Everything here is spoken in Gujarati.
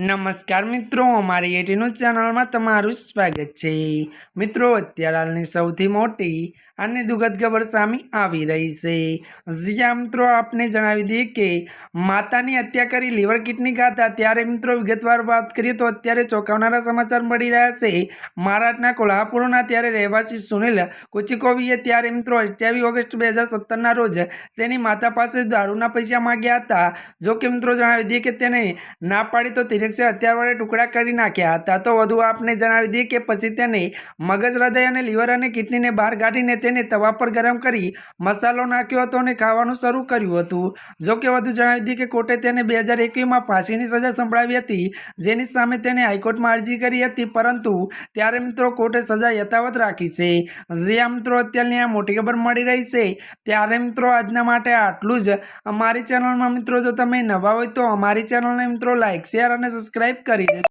નમસ્કાર મિત્રો, અમારી એટીનું ચેનલમાં તમારું સ્વાગત છે. મિત્રો, અત્યારે હાલની સૌથી મોટી અને દુઃખદ ખબર સામે આવી રહી છે. જ્યાં મિત્રો, આપને જણાવી દઈએ કે માતાની હત્યા કરી લીવર કિડની ખાતા. ત્યારે મિત્રો, વિગતવાર વાત કરીએ તો અત્યારે ચોંકાવનારા સમાચાર મળી રહ્યા છે. મહારાષ્ટ્રના કોલ્હાપુરના ત્યારે રહેવાસી સુનિલ કુચિકોવીએ ત્યારે મિત્રો, અઠ્યાવીસ ઓગસ્ટ બે હજાર સત્તરના રોજ તેની માતા પાસે દારૂના પૈસા માંગ્યા હતા. જો કે મિત્રો, જણાવી દઈએ કે તેને ના પાડી તો તિરક્ષે હથિયાર ટુકડા કરી નાખ્યા. હતા તો વધુ આપને જણાવી દઈએ કે પછી તેને મગજ, હૃદય અને લીવર અને કિડનીને બહાર કાઢીને તેને તવા પર ગરમ કરી મસાલો નાખ્યો હતો અને ખાવાનું શરૂ કર્યું હતું. જો કે વધુ જણાવી દઈએ કે કોર્ટે તેને બે હજાર એકવીસમાં ફાંસીની સજા સંભળાવી હતી, જેની સામે તેને હાઈકોર્ટમાં અરજી કરી હતી. પરંતુ ત્યારે મિત્રો કોર્ટે સજા યથાવત રાખી છે. જ્યાં મિત્રો અત્યારની આ મોટી ખબર મળી રહી છે, ત્યારે મિત્રો આજના માટે આટલું જ. અમારી ચેનલમાં મિત્રો જો તમે નવા હોય તો અમારી ચેનલને મિત્રો લાઈક, શેર અને સબસ્ક્રાઈબ કરી દેજો.